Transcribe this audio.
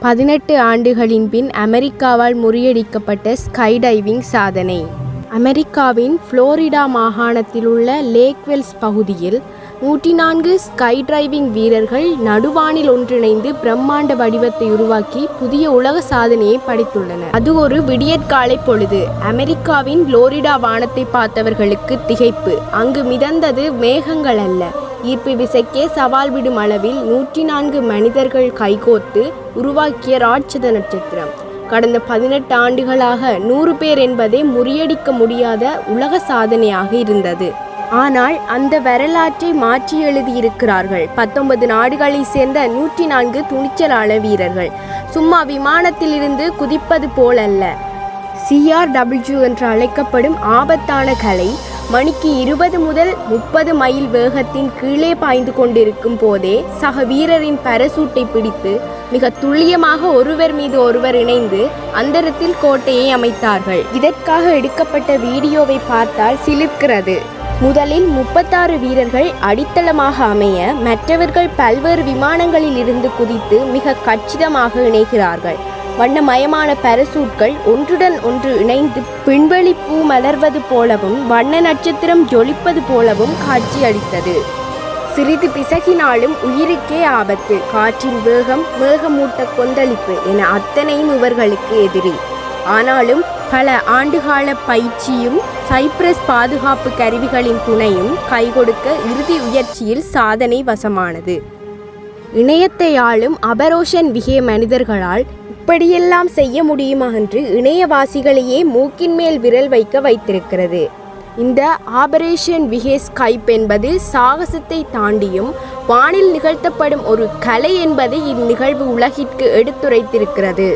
பதினெட்டு ஆண்டுகளின் பின் அமெரிக்காவால் முறியடிக்கப்பட்ட ஸ்கைடைவிங் சாதனை. அமெரிக்காவின் புளோரிடா மாகாணத்தில் உள்ள லேக்வெல்ஸ் பகுதியில் நூற்றி நான்கு ஸ்கை டிரைவிங் வீரர்கள் நடுவானில் ஒன்றிணைந்து பிரம்மாண்ட வடிவத்தை உருவாக்கி புதிய உலக சாதனையை படைத்துள்ளனர். அது ஒரு விடியற்காலை பொழுது. அமெரிக்காவின் புளோரிடா வானத்தை பார்த்தவர்களுக்கு திகைப்பு. அங்கு மிதந்தது மேகங்கள் அல்ல. ஈர்ப்பு விசைக்கே சவால் விடும் அளவில் நூற்றி நான்கு மனிதர்கள் கைகோர்த்து உருவாக்கிய ராட்சத நட்சத்திரம். கடந்த பதினெட்டு ஆண்டுகளாக நூறு பேர் என்பதே முறியடிக்க முடியாத உலக சாதனையாக இருந்தது. ஆனால் அந்த வரலாற்றை மாற்றி எழுதியிருக்கிறார்கள். பத்தொன்பது நாடுகளை சேர்ந்த நூற்றி நான்கு துணிச்சலாள வீரர்கள். சும்மா விமானத்திலிருந்து குதிப்பது போலல்ல. சிஆர்டபிள்யூ என்று அழைக்கப்படும் ஆபத்தான கலை மணிக்கு இருபது முதல் முப்பது மைல் வேகத்தின் கீழே பாய்ந்து கொண்டிருக்கும் போதே சக வீரரின் பரசூட்டை பிடித்து மிக துல்லியமாக ஒருவர் மீது ஒருவர் இணைந்து அந்தரத்தில் கோட்டையை அமைத்தார்கள். இதற்காக எடுக்கப்பட்ட வீடியோவை பார்த்தால் சிலிர்க்கிறது. முதலில் முப்பத்தாறு வீரர்கள் அடித்தளமாக அமைய மற்றவர்கள் பல்வேறு விமானங்களில் இருந்து குதித்து மிக கச்சிதமாக இணைகிறார்கள். வண்ணமயமான பரசூட்கள் ஒன்றுடன் ஒன்று இணைந்து பின்வெளி பூ மலர்வது போலவும் வண்ண நட்சத்திரம் ஜொலிப்பது போலவும் காட்சியளித்தது. சிறிது பிசகினாலும் உயிருக்கே ஆபத்து. காற்றின் வேகம் வேகமூட்ட கொந்தளிப்பு என அத்தனையும் இவர்களுக்கு எதிரி. ஆனாலும் பல ஆண்டுகால பயிற்சியும் சைப்ரஸ் பாதுகாப்பு கருவிகளின் துணையும் கைகொடுக்க இறுதி உயர்ச்சியில் சாதனை வசமானது. இணையத்தை ஆளும் அபரோஷன் விகே மனிதர்களால் இப்படியெல்லாம் செய்ய முடியுமா என்று இணையவாசிகளையே மூக்கின் மேல் விரல் வைக்க வைத்திருக்கிறது. இந்த ஆபரேஷன் விகே ஸ்கைப் என்பது சாகசத்தை தாண்டியும் வானில் நிகழ்த்தப்படும் ஒரு கலை என்பதை இந்நிகழ்வு உலகிற்கு எடுத்துரைத்திருக்கிறது.